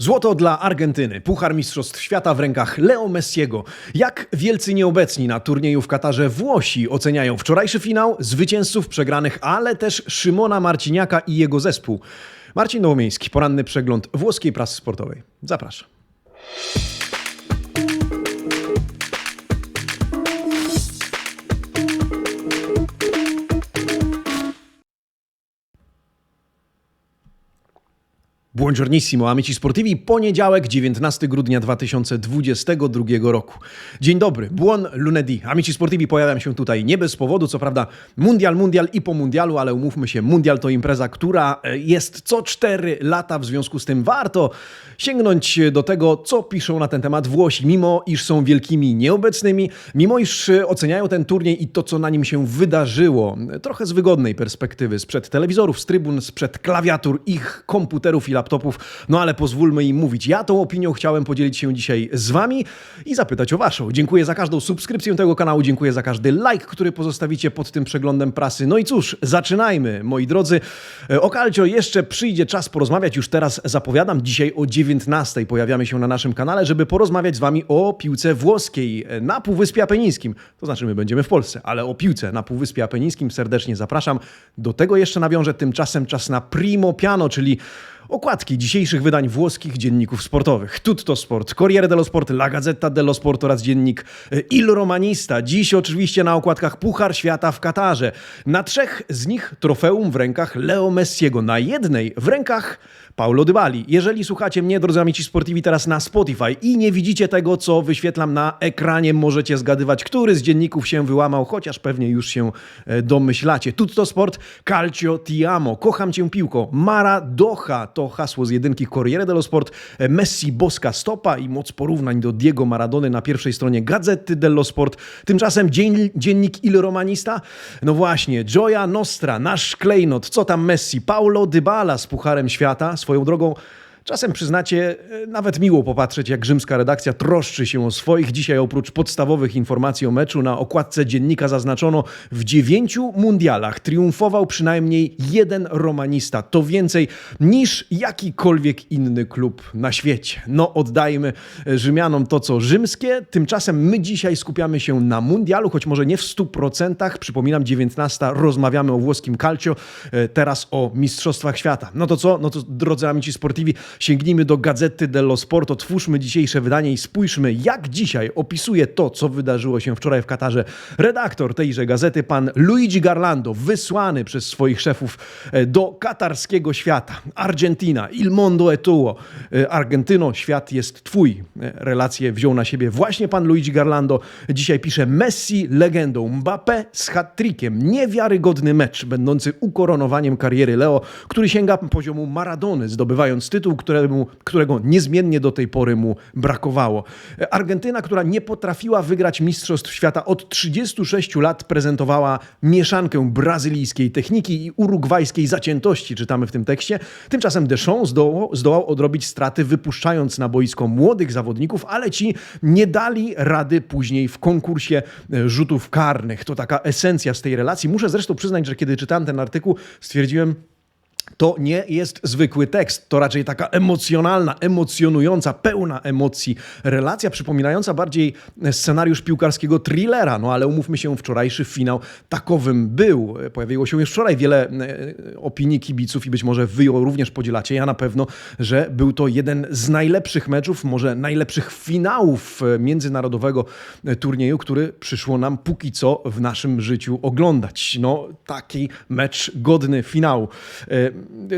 Złoto dla Argentyny, Puchar Mistrzostw Świata w rękach Leo Messiego. Jak wielcy nieobecni na turnieju w Katarze Włosi oceniają wczorajszy finał, zwycięzców przegranych, ale też Szymona Marciniaka i jego zespół. Marcin Nowomiejski, poranny przegląd włoskiej prasy sportowej. Zapraszam. Buongiornissimo, amici sportivi. Poniedziałek, 19 grudnia 2022 roku. Dzień dobry, buon lunedì. Amici sportivi, pojawiam się tutaj nie bez powodu. Co prawda mundial, mundial i po mundialu, ale umówmy się, mundial to impreza, która e, jest co 4 lata. W związku z tym warto sięgnąć do tego, co piszą na ten temat Włosi. Mimo iż są wielkimi nieobecnymi, mimo iż e, oceniają ten turniej i to, co na nim się wydarzyło, e, trochę z wygodnej perspektywy, sprzed telewizorów, z trybun, sprzed klawiatur, ich komputerów i laptopów. No ale pozwólmy im mówić. Ja tą opinią chciałem podzielić się dzisiaj z Wami i zapytać o Waszą. Dziękuję za każdą subskrypcję tego kanału, dziękuję za każdy like, który pozostawicie pod tym przeglądem prasy. No i cóż, zaczynajmy, moi drodzy. E, O Calcio jeszcze przyjdzie czas porozmawiać. Już teraz zapowiadam, dzisiaj o 19 pojawiamy się na naszym kanale, żeby porozmawiać z Wami o piłce włoskiej na Półwyspie Apenińskim. To znaczy, my będziemy w Polsce, ale o piłce na Półwyspie Apenińskim serdecznie zapraszam. Do tego jeszcze nawiążę tymczasem czas na Primo Piano, czyli Okładki dzisiejszych wydań włoskich dzienników sportowych. Tutto Sport, Corriere dello Sport, La Gazzetta dello Sport oraz dziennik e, Il Romanista. Dziś oczywiście na okładkach Puchar Świata w Katarze. Na trzech z nich trofeum w rękach Leo Messiego, na jednej w rękach Paulo Dybali. Jeżeli słuchacie mnie, drodzy amici sportivi, teraz na Spotify i nie widzicie tego, co wyświetlam na ekranie, możecie zgadywać, który z dzienników się wyłamał, chociaż pewnie już się e, domyślacie. Tutto Sport, Calcio Ti Amo, kocham cię piłko, Mara Doha, to hasło z jedynki Corriere dello Sport, e, Messi boska stopa i moc porównań do Diego Maradony na pierwszej stronie Gazety dello Sport. Tymczasem dzien, dziennik Il Romanista, no właśnie, Gioia Nostra, nasz klejnot, co tam Messi, Paulo Dybala z Pucharem Świata, swoją drogą Czasem przyznacie, e, nawet miło popatrzeć, jak rzymska redakcja troszczy się o swoich. Dzisiaj oprócz podstawowych informacji o meczu na okładce dziennika zaznaczono w dziewięciu mundialach triumfował przynajmniej jeden romanista. To więcej niż jakikolwiek inny klub na świecie. No oddajmy e, Rzymianom to, co rzymskie. Tymczasem my dzisiaj skupiamy się na mundialu, choć może nie w 100%. Przypominam, 19 rozmawiamy o włoskim calcio, e, teraz o Mistrzostwach Świata. No to co? No to drodzy amici sportivi, sięgnijmy do Gazety dello Sport, otwórzmy dzisiejsze wydanie i spójrzmy, jak dzisiaj opisuje to, co wydarzyło się wczoraj w Katarze. Redaktor tejże gazety, pan Luigi Garlando, wysłany przez swoich szefów e, do katarskiego świata. Argentina, il mondo è tuo. E, Argentyno, świat jest twój. E, Relację wziął na siebie właśnie pan Luigi Garlando. Dzisiaj pisze Messi legendą, Mbappé z hat-trickiem. Niewiarygodny mecz, będący ukoronowaniem kariery Leo, który sięga poziomu Maradony, zdobywając tytuł, któremu, którego niezmiennie do tej pory mu brakowało. Argentyna, która nie potrafiła wygrać Mistrzostw Świata od 36 lat, prezentowała mieszankę brazylijskiej techniki i urugwajskiej zaciętości, czytamy w tym tekście. Tymczasem Deschamps zdołał, zdołał odrobić straty, wypuszczając na boisko młodych zawodników, ale ci nie dali rady później w konkursie e, rzutów karnych. To taka esencja z tej relacji. Muszę zresztą przyznać, że kiedy czytałem ten artykuł, stwierdziłem, to nie jest zwykły tekst, to raczej taka emocjonalna, emocjonująca, pełna emocji relacja, przypominająca bardziej scenariusz piłkarskiego thrillera. No ale umówmy się, wczorajszy finał takowym był. Pojawiło się już wczoraj wiele e, opinii kibiców i być może wy ją również podzielacie. Ja na pewno, że był to jeden z najlepszych meczów, może najlepszych finałów e, międzynarodowego e, turnieju, który przyszło nam póki co w naszym życiu oglądać. No, taki mecz godny finału.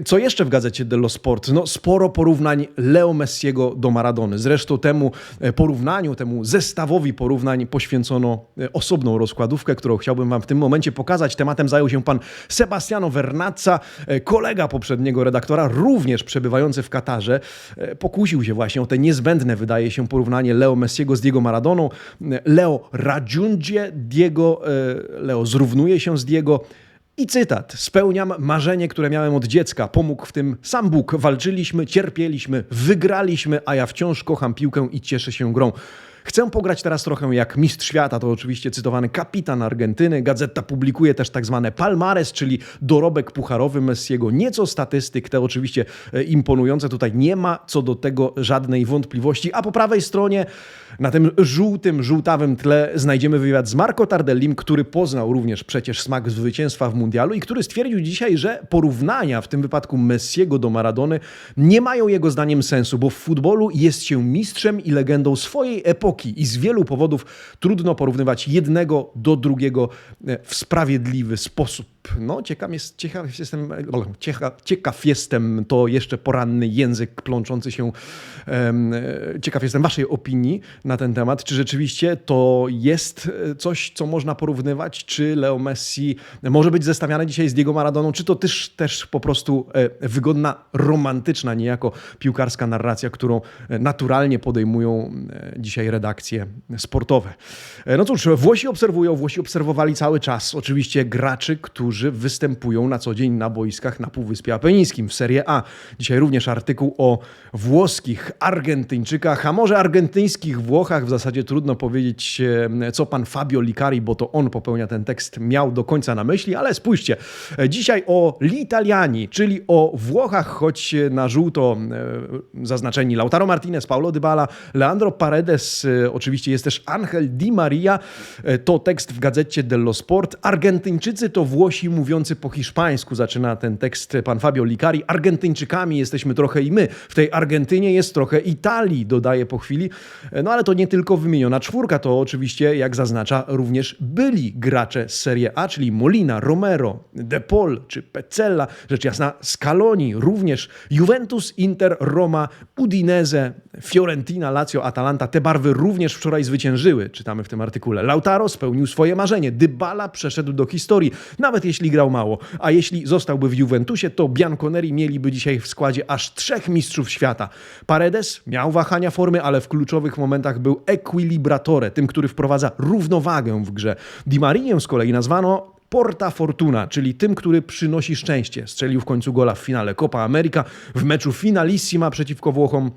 Co jeszcze w gazecie dello Sport? No, sporo porównań Leo Messiego do Maradony. Zresztą temu e, porównaniu, temu zestawowi porównań poświęcono e, osobną rozkładówkę, którą chciałbym Wam w tym momencie pokazać. Tematem zajął się pan Sebastiano Vernazza, e, kolega poprzedniego redaktora, również przebywający w Katarze. Pokusił się właśnie o te niezbędne, wydaje się, porównanie Leo Messiego z Diego Maradoną. Leo raggiunge Diego, Leo zrównuje się z Diego. I cytat. Spełniam marzenie, które miałem od dziecka. Pomógł w tym sam Bóg. Walczyliśmy, cierpieliśmy, wygraliśmy, a ja wciąż kocham piłkę i cieszę się grą. Chcę pograć teraz trochę jak mistrz świata, to oczywiście cytowany kapitan Argentyny. Gazeta publikuje też tak zwane palmares, czyli dorobek pucharowy Messiego. Nieco statystyk, te oczywiście e, imponujące. Tutaj nie ma co do tego żadnej wątpliwości. A po prawej stronie, na tym żółtym, żółtawym tle, znajdziemy wywiad z Marco Tardellim, który poznał również przecież smak zwycięstwa w mundialu i który stwierdził dzisiaj, że porównania w tym wypadku Messiego do Maradony nie mają jego zdaniem sensu, bo w futbolu jest się mistrzem i legendą swojej epoki i z wielu powodów trudno porównywać jednego do drugiego e, w sprawiedliwy sposób. No, ciekaw, jest, ciekaw jestem, ciekaw, jestem, to jeszcze poranny język plączący się, um, ciekaw jestem waszej opinii na ten temat, czy rzeczywiście to jest coś, co można porównywać, czy Leo Messi może być zestawiany dzisiaj z Diego Maradoną, czy to też, też po prostu e, wygodna, romantyczna niejako piłkarska narracja, którą naturalnie podejmują e, dzisiaj redakcje sportowe. No cóż, Włosi obserwują, Włosi obserwowali cały czas oczywiście graczy, którzy występują na co dzień na boiskach na Półwyspie Apenińskim w Serie A. Dzisiaj również artykuł o włoskich Argentyńczykach, a może argentyńskich Włochach. W zasadzie trudno powiedzieć, e, co pan Fabio Licari, bo to on popełnia ten tekst, miał do końca na myśli, ale spójrzcie. E, dzisiaj o L'Italiani, czyli o Włochach, choć na żółto e, zaznaczeni Lautaro Martinez, Paulo Dybala, Leandro Paredes, oczywiście jest też Angel Di Maria. To tekst w gazecie dello Sport. Argentyńczycy to Włosi mówiący po hiszpańsku, zaczyna ten tekst pan Fabio Licari. Argentyńczykami jesteśmy trochę i my. W tej Argentynie jest trochę Italii, dodaje po chwili. No ale to nie tylko wymieniona czwórka, to oczywiście, jak zaznacza, również byli gracze z Serie A, czyli Molina, Romero, De Paul czy Pezzella, rzecz jasna Scaloni, również Juventus, Inter, Roma, Udinese, Fiorentina, Lazio, Atalanta. Te barwy również wczoraj zwyciężyły, czytamy w tym artykule. Lautaro spełnił swoje marzenie. Dybala przeszedł do historii. Nawet jeśli grał mało. A jeśli zostałby w Juventusie, to Bianconeri mieliby dzisiaj w składzie aż trzech mistrzów świata. Paredes miał wahania formy, ale w kluczowych momentach był equilibratore, tym, który wprowadza równowagę w grze. Di Marię z kolei nazwano Porta Fortuna, czyli tym, który przynosi szczęście. Strzelił w końcu gola w finale Copa America w meczu finalissima przeciwko Włochom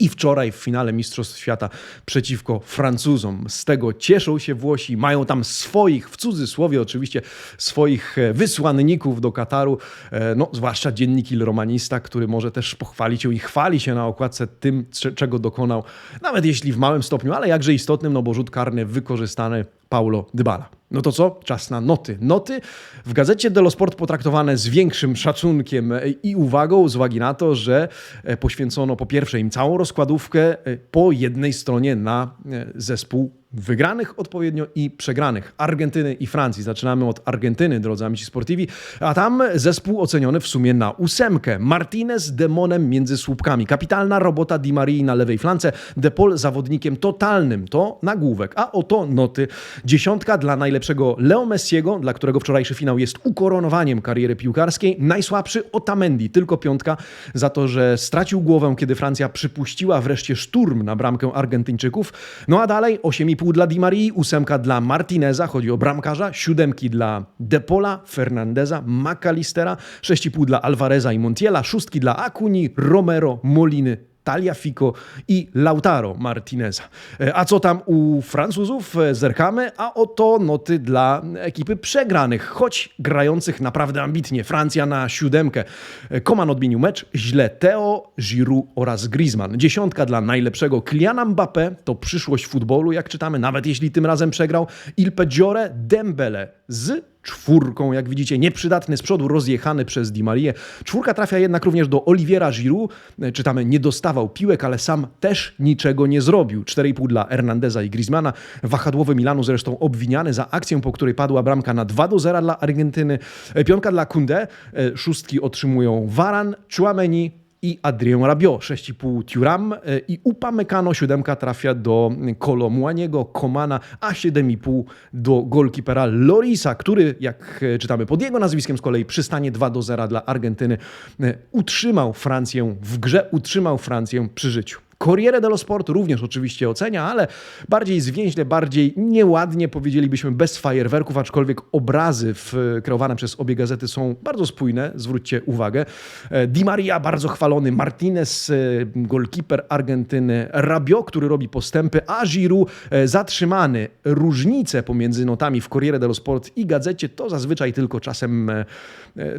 i wczoraj w finale Mistrzostw Świata przeciwko Francuzom. Z tego cieszą się Włosi, mają tam swoich, w cudzysłowie oczywiście, swoich e, wysłanników do Kataru, e, no zwłaszcza dziennik Il Romanista, który może też pochwalić się i chwali się na okładce tym, czego dokonał, nawet jeśli w małym stopniu, ale jakże istotnym, no bo rzut karny wykorzystany Paulo Dybala. No to co? Czas na noty. Noty w gazecie Delo Sport potraktowane z większym szacunkiem i uwagą z uwagi na to, że e, poświęcono po pierwsze im całą rozkładówkę e, po jednej stronie na e, zespół wygranych odpowiednio i przegranych Argentyny i Francji. Zaczynamy od Argentyny, drodzy amici sportivi, a tam zespół oceniony w sumie na ósemkę. Martinez demonem między słupkami. Kapitalna robota Di Marii na lewej flance, De Paul zawodnikiem totalnym. To nagłówek. A oto noty. Dziesiątka dla najlepszego Leo Messiego, dla którego wczorajszy finał jest ukoronowaniem kariery piłkarskiej. Najsłabszy Otamendi, tylko piątka za to, że stracił głowę, kiedy Francja przypuściła wreszcie szturm na bramkę Argentyńczyków. No a dalej 8,5 6,5 dla Di Marii, ósemka dla Martineza, chodzi o bramkarza, siódemki dla Depola, Fernandeza, McAllistera, 6,5 dla Alvareza i Montiela, szóstki dla Acuni, Romero, Moliny, Taliafico i Lautaro Martineza. E, a co tam u Francuzów? E, zerkamy, a oto noty dla ekipy przegranych, choć grających naprawdę ambitnie. Francja na siódemkę. E, Koman odmienił mecz, źle Theo, Giroud oraz Griezmann. Dziesiątka dla najlepszego Kyliana Mbappé, to przyszłość futbolu, jak czytamy, nawet jeśli tym razem przegrał. Il Peggiore Dembele z czwórką, jak widzicie, nieprzydatny z przodu, rozjechany przez Di Marię. Czwórka trafia jednak również do Oliviera Giroud. Czytamy, nie dostawał piłek, ale sam też niczego nie zrobił. 4,5 dla Hernandeza i Griezmana. Wahadłowy Milanu zresztą obwiniany za akcję, po której padła bramka na 2 do 0 dla Argentyny. Piątka dla Kunde. Szóstki otrzymują Varan, Chouameni, i Adrien Rabiot 6,5 Turam e, i Upamecano 7 trafia do Kolomłaniego, Komana, a 7,5 do golkipera Lorisa, który jak e, czytamy pod jego nazwiskiem z kolei przystanie 2 do 0 dla Argentyny, e, utrzymał Francję w grze, utrzymał Francję przy życiu. Corriere dello Sport również oczywiście ocenia, ale bardziej zwięźle, bardziej nieładnie, powiedzielibyśmy bez fajerwerków, aczkolwiek obrazy w, kreowane przez obie gazety są bardzo spójne, zwróćcie uwagę. E, Di Maria bardzo chwalony, Martinez, e, golkiper Argentyny, Rabiot, który robi postępy, a Giroud e, zatrzymany. Różnice pomiędzy notami w Corriere dello Sport i gazecie to zazwyczaj tylko czasem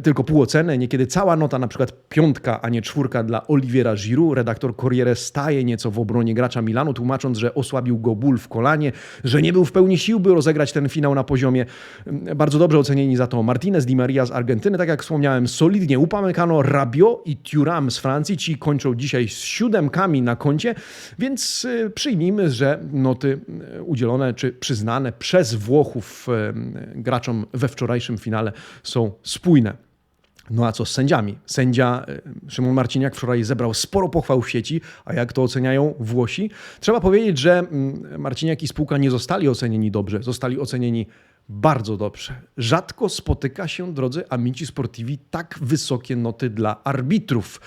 tylko pół oceny, niekiedy cała nota, na przykład piątka, a nie czwórka dla Oliviera Giroud. Redaktor Corriere nieco w obronie gracza Milanu, tłumacząc, że osłabił go ból w kolanie, że nie był w pełni sił, by rozegrać ten finał na poziomie. Bardzo dobrze ocenieni za to Martinez, Di Maria z Argentyny, tak jak wspomniałem, solidnie upamykano Rabiot i Thuram z Francji. Ci kończą dzisiaj z siódemkami na koncie, więc y, przyjmijmy, że noty y, udzielone czy przyznane przez Włochów y, graczom we wczorajszym finale są spójne. No a co z sędziami? Sędzia Szymon Marciniak wczoraj zebrał sporo pochwał w sieci, a jak to oceniają Włosi? Trzeba powiedzieć, że mm, Marciniak i spółka nie zostali ocenieni dobrze, zostali ocenieni bardzo dobrze. Rzadko spotyka się, drodzy amici sportivi, tak wysokie noty dla arbitrów.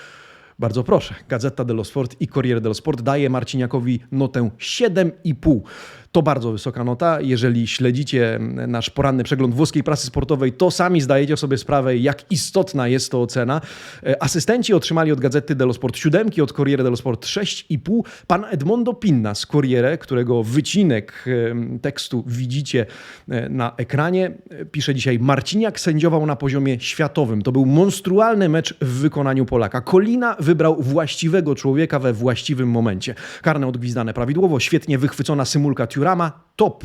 Bardzo proszę, Gazeta dello Sport i Corriere dello Sport daje Marciniakowi notę 7,5. To bardzo wysoka nota. Jeżeli śledzicie nasz poranny przegląd włoskiej prasy sportowej, to sami zdajecie sobie sprawę, jak istotna jest to ocena. E, asystenci otrzymali od Gazety dello Sport 7, od Corriere dello Sport 6,5. Pan Edmondo Pinna z Corriere, którego wycinek tekstu widzicie e, na ekranie, e, pisze dzisiaj Marciniak sędziował na poziomie światowym. To był monstrualny mecz w wykonaniu Polaka. Kolina wybrał właściwego człowieka we właściwym momencie. Karne odgwizdane prawidłowo, świetnie wychwycona symulka Turama, top.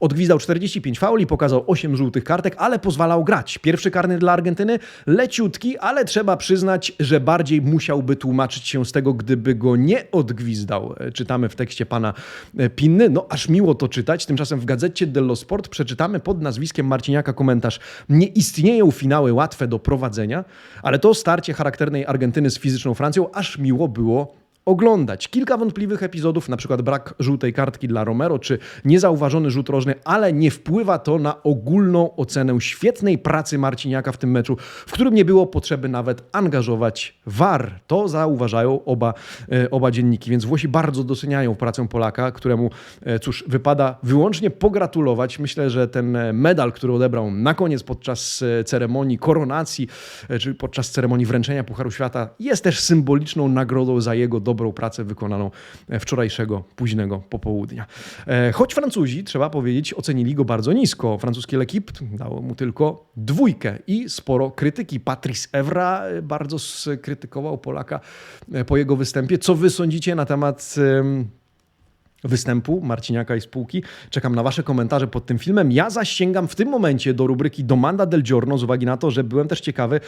Odgwizdał 45 fauli, pokazał 8 żółtych kartek, ale pozwalał grać. Pierwszy karny dla Argentyny leciutki, ale trzeba przyznać, że bardziej musiałby tłumaczyć się z tego, gdyby go nie odgwizdał. Czytamy w tekście pana Pinny. No aż miło to czytać. Tymczasem w gazecie dello Sport przeczytamy pod nazwiskiem Marciniaka komentarz. Nie istnieją finały łatwe do prowadzenia, ale to starcie charakternej Argentyny z fizyczną Francją aż miło było oglądać. Kilka wątpliwych epizodów, na przykład brak żółtej kartki dla Romero, czy niezauważony rzut rożny, ale nie wpływa to na ogólną ocenę świetnej pracy Marciniaka w tym meczu, w którym nie było potrzeby nawet angażować VAR. To zauważają oba, e, oba dzienniki, więc Włosi bardzo doceniają pracę Polaka, któremu, e, cóż, wypada wyłącznie pogratulować. Myślę, że ten medal, który odebrał na koniec podczas e, ceremonii koronacji, czy podczas ceremonii wręczenia Pucharu Świata, jest też symboliczną nagrodą za jego dobrą dobrą pracę wykonaną e, wczorajszego późnego popołudnia. E, choć Francuzi, trzeba powiedzieć, ocenili go bardzo nisko. Francuskie L'Equipe dało mu tylko dwójkę i sporo krytyki. Patrice Evra e, bardzo skrytykował Polaka po jego występie. Co wy sądzicie na temat występu Marciniaka i spółki. Czekam na Wasze komentarze pod tym filmem. Ja zaś sięgam w tym momencie do rubryki Domanda del Giorno z uwagi na to, że byłem też ciekawy,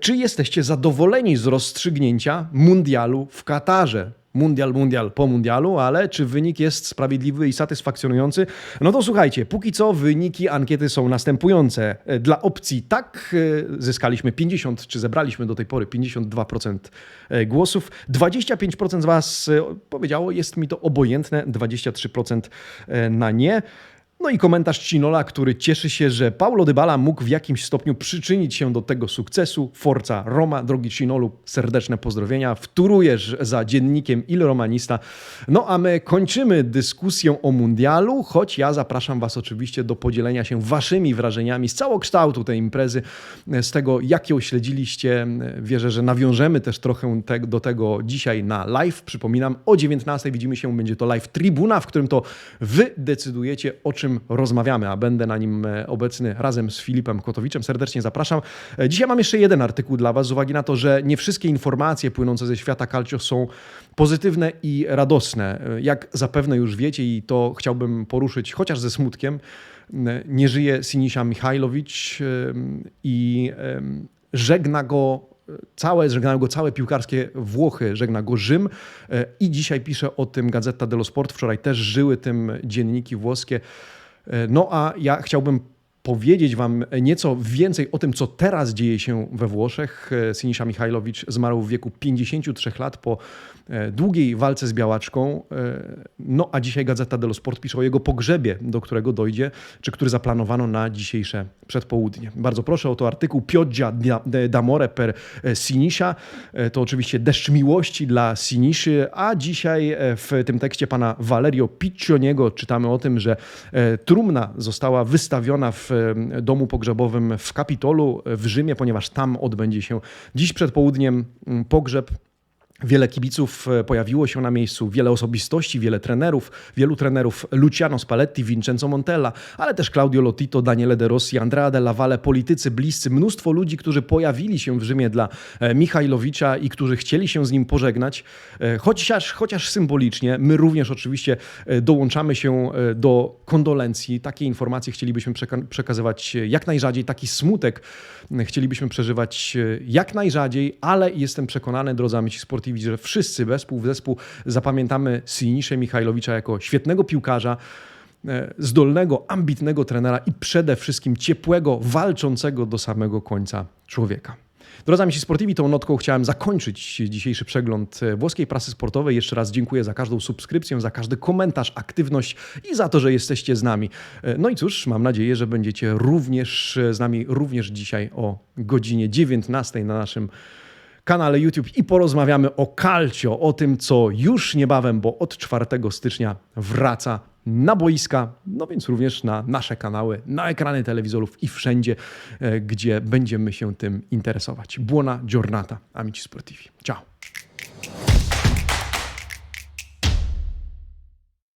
czy jesteście zadowoleni z rozstrzygnięcia mundialu w Katarze. Mundial, mundial po mundialu, ale czy wynik jest sprawiedliwy i satysfakcjonujący? No to słuchajcie, póki co wyniki ankiety są następujące. Dla opcji tak e, zyskaliśmy 50, czy zebraliśmy do tej pory 52% e, głosów. 25% z Was e, powiedziało, jest mi to obojętne, 23% na nie. No i komentarz Cinola, który cieszy się, że Paulo Dybala mógł w jakimś stopniu przyczynić się do tego sukcesu. Forza Roma, drogi Cinolu, serdeczne pozdrowienia. Wtórujesz za dziennikiem Il Romanista. No a my kończymy dyskusję o mundialu, choć ja zapraszam Was oczywiście do podzielenia się Waszymi wrażeniami z całokształtu tej imprezy, z tego jak ją śledziliście. Wierzę, że nawiążemy też trochę te, do tego dzisiaj na live. Przypominam, o 19 widzimy się, będzie to live Tribuna, w którym to Wy decydujecie o czym rozmawiamy, a będę na nim e, obecny razem z Filipem Kotowiczem. Serdecznie zapraszam. E, dzisiaj mam jeszcze jeden artykuł dla Was z uwagi na to, że nie wszystkie informacje płynące ze świata calcio są pozytywne i radosne. E, jak zapewne już wiecie i to chciałbym poruszyć chociaż ze smutkiem, nie żyje Sinisia Michajlowicz i żegna go całe, żegnają go całe piłkarskie Włochy, żegna go Rzym i dzisiaj pisze o tym Gazeta dello Sport. Wczoraj też żyły tym dzienniki włoskie. E, no a ja chciałbym powiedzieć Wam nieco więcej o tym, co teraz dzieje się we Włoszech. Sinisza Michajlowicz zmarł w wieku 53 lat po e, długiej walce z białaczką. E, No a dzisiaj Gazeta dello Sport pisze o jego pogrzebie, do którego dojdzie, czy który zaplanowano na dzisiejsze przedpołudnie. Bardzo proszę o to artykuł Pioggia d'amore per e, Sinisza. E, To oczywiście deszcz miłości dla Siniszy, a dzisiaj e, w tym tekście pana Valerio Piccioniego czytamy o tym, że e, trumna została wystawiona w e, domu pogrzebowym w Kapitolu w Rzymie, ponieważ tam odbędzie się dziś przed południem mm, pogrzeb Wiele kibiców e, pojawiło się na miejscu, wiele osobistości, wiele trenerów, wielu trenerów Luciano Spalletti, Vincenzo Montella, ale też Claudio Lotito, Daniele De Rossi, Andrea Della Valle, politycy bliscy, mnóstwo ludzi, którzy pojawili się w Rzymie dla e, Michajlowicza i którzy chcieli się z nim pożegnać, E, chociaż, chociaż symbolicznie. My również oczywiście dołączamy się do kondolencji. Takie informacje chcielibyśmy przeka- przekazywać jak najrzadziej, taki smutek chcielibyśmy przeżywać jak najrzadziej, ale jestem przekonany, drodzy amici sportivi, że wszyscy wespół w zespół zapamiętamy Siniszę Michajlowicza jako świetnego piłkarza, e, zdolnego, ambitnego trenera i przede wszystkim ciepłego, walczącego do samego końca człowieka. Drodzy amici sportivi, tą notką chciałem zakończyć dzisiejszy przegląd e, włoskiej prasy sportowej. Jeszcze raz dziękuję za każdą subskrypcję, za każdy komentarz, aktywność i za to, że jesteście z nami. E, No i cóż, mam nadzieję, że będziecie również z nami również dzisiaj o godzinie 19 na naszym kanale YouTube i porozmawiamy o calcio, o tym, co już niebawem, bo od 4 stycznia wraca na boiska, no więc również na nasze kanały, na ekrany telewizorów i wszędzie, e, gdzie będziemy się tym interesować. Buona giornata, amici sportivi. Ciao.